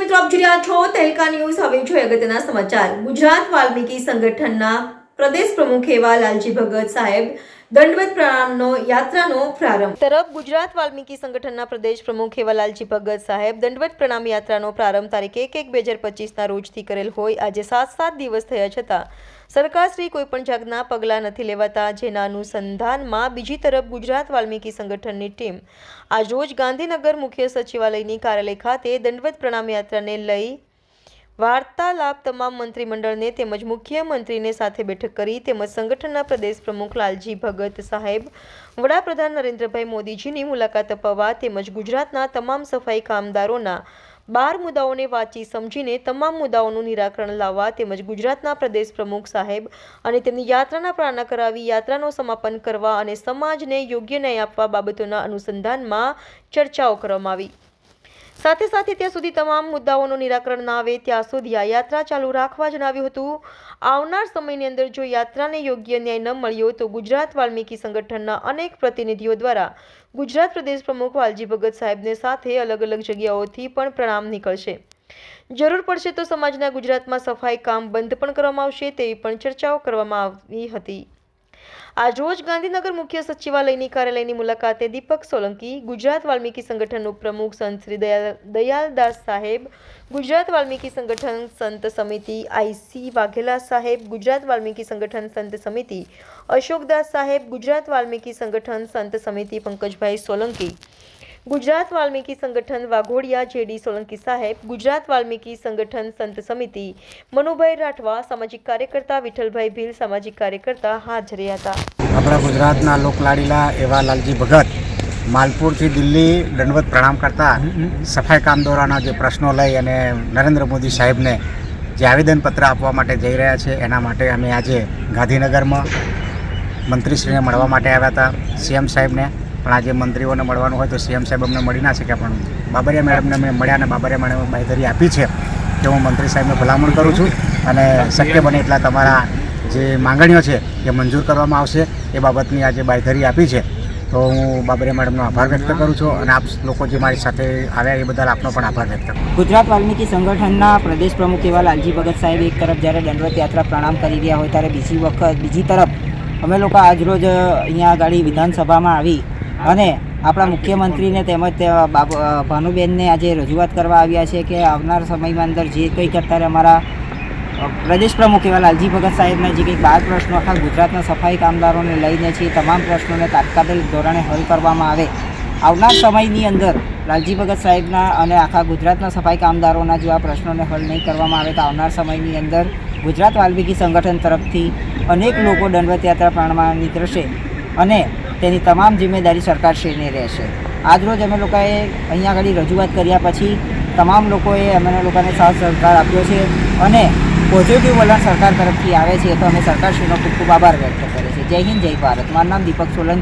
મિત્રો આપ જોઈ રહ્યા છો તહેલકા ન્યૂઝ. હવે જોઈએ અગત્યના સમાચાર. ગુજરાત વાલ્મીકી સંગઠનના પ્રદેશ પ્રમુખ એવા લાલજી ભગત સાહેબ દંડવત પ્રણામનો યાત્રાનો પ્રારંભ. તરફ ગુજરાત વાલ્મીકી સંગઠનના પ્રદેશ પ્રમુખ એવા લાલજી ભગત સાહેબ દંડવત પ્રણામ યાત્રાનો પ્રારંભ તારીખ એક એક બે હજાર પચીસના રોજથી કરેલ હોય. આજે સાત સાત દિવસ થયા છતાં સરકારશ્રી કોઈપણ જાતના પગલાં નથી લેવાતા. જેના અનુસંધાનમાં બીજી તરફ ગુજરાત વાલ્મીકી સંગઠનની ટીમ આજરોજ ગાંધીનગર મુખ્ય સચિવાલયની કાર્યાલય ખાતે દંડવત પ્રણામ યાત્રાને લઈ વાર્તાલાપ તમામ મંત્રીમંડળને તેમજ મુખ્યમંત્રીને સાથે બેઠક કરી તેમજ સંગઠનના પ્રદેશ પ્રમુખ લાલજી ભગત સાહેબ, વડાપ્રધાન નરેન્દ્રભાઈ મોદીજીની મુલાકાત અપાવવા તેમજ ગુજરાતના તમામ સફાઈ કામદારોના બાર મુદ્દાઓને વાંચી સમજીને તમામ મુદ્દાઓનું નિરાકરણ લાવવા તેમજ ગુજરાતના પ્રદેશ પ્રમુખ સાહેબ અને તેમની યાત્રાના પ્રારણા કરાવી યાત્રાનો સમાપન કરવા અને સમાજને યોગ્ય ન્યાય આપવા બાબતોના અનુસંધાનમાં ચર્ચાઓ કરવામાં આવી. સાથે સાથે ત્યાં સુધી તમામ મુદ્દાઓનું નિરાકરણ ના આવે ત્યાં સુધી આ યાત્રા ચાલુ રાખવા જણાવ્યું હતું. આવનાર સમયની અંદર જો યાત્રાને યોગ્ય ન્યાય ન મળ્યો તો ગુજરાત વાલ્મીકી સંગઠનના અનેક પ્રતિનિધિઓ દ્વારા ગુજરાત પ્રદેશ પ્રમુખ વાલજી ભગત સાહેબને સાથે અલગ અલગ જગ્યાઓથી પણ પ્રણામ નીકળશે. જરૂર પડશે તો સમાજના ગુજરાતમાં સફાઈ કામ બંધ પણ કરવામાં આવશે તેવી પણ ચર્ચાઓ કરવામાં આવી હતી. આજરોજ ગાંધીનગર મુખ્ય સચિવાલયની કાર્યાલયની મુલાકાતે દીપક સોલંકી, ગુજરાત વાલ્મીકી સંગઠનનું પ્રમુખ સંત શ્રી દયાલ, દયાલદાસ સાહેબ, ગુજરાત વાલ્મીકી સંગઠન સંત સમિતિ આઈસી વાઘેલા સાહેબ, ગુજરાત વાલ્મીકી સંગઠન સંત સમિતિ અશોકદાસ સાહેબ, ગુજરાત વાલ્મીકી સંગઠન સંત સમિતિ પંકજભાઈ સોલંકી ગુજરાત વાલ્મીકી સંગઠન વાઘોડિયા જેડી સોલંકી સાહેબ, ગુજરાત વાલ્મીકી સંગઠન સંત સમિતિ, મનુભાઈ રાઠવા, સામાજિક કાર્યકર્તા વિઠ્ઠલભાઈ ભીલ, સામાજિક કાર્યકર્તા હાજર હતા. આપણા ગુજરાતના લોકલાડીલા એવા લાલજી ભગત માલપુરથી દિલ્હી દંડવત પ્રણામ કરતા સફાઈ કામદારોના જે પ્રશ્નો લઈ અને નરેન્દ્ર મોદી સાહેબને જે આવેદનપત્ર આપવા માટે જઈ રહ્યા છે, એના માટે અમે આજે ગાંધીનગરમાં મંત્રીશ્રીને મળવા માટે આવ્યા હતા, સીએમ સાહેબને. પણ આજે મંત્રીઓને મળવાનું હોય તો સીએમ સાહેબ અમને મળી ના શક્યા પણ બાબરિયા મેડમને અમે મળ્યા અને બાબરિયા મેડમે બાંયધરી આપી છે કે હું મંત્રી સાહેબને ભલામણ કરું છું અને શક્ય બને એટલા તમારા જે માંગણીઓ છે એ મંજૂર કરવામાં આવશે, એ બાબતની આજે બાંયધરી આપી છે. તો હું બાબરિયા મેડમનો આભાર વ્યક્ત કરું છું અને આપ લોકો જે મારી સાથે આવ્યા એ બદલ આપનો પણ આભાર વ્યક્ત કરું ગુજરાત વાલ્મીકી સંગઠનના પ્રદેશ પ્રમુખ એવા લાલજી ભગત સાહેબ એક તરફ જ્યારે દંડવત યાત્રા પ્રણામ કરી રહ્યા હોય ત્યારે બીજી વખત, બીજી તરફ અમે લોકો આજરોજ અહીંયા આગળ વિધાનસભામાં આવી અને આપણા મુખ્યમંત્રીને તેમજ ભાનુબેનને આજે રજૂઆત કરવા આવ્યા છે કે આવનાર સમયમાં અંદર જે કંઈક અત્યારે અમારા પ્રદેશ પ્રમુખ એવા લાલજી ભગત સાહેબના જે કંઈક બાર પ્રશ્નો આખા ગુજરાતના સફાઈ કામદારોને લઈને છે તમામ પ્રશ્નોને તાત્કાલિક ધોરણે હલ કરવામાં આવે. આવનાર સમયની અંદર લાલજી ભગત સાહેબના અને આખા ગુજરાતના સફાઈ કામદારોના જો આ પ્રશ્નોને હલ નહીં કરવામાં આવે તો આવનાર સમયની અંદર ગુજરાત વાલ્મીકી સંગઠન તરફથી અનેક લોકો દંડવત યાત્રા પ્રાણમાં નીકળશે. અને તેની તમામ જિમ્મેદારી સરકારશ્રીની રહેશે. આજરોજ અમે લોકોએ અહીંયા આગળ રજૂઆત કર્યા પછી તમામ લોકોએ અમને લોકોને સાથ સહકાર આપ્યો છે અને પોઝિટિવ વલણ સરકાર તરફથી આવે છે તો અમે સરકારશ્રીનો ખૂબ ખૂબ આભાર વ્યક્ત કરે છે જય હિન્દ, જય ભારત. મારું નામ દીપક સોલંકી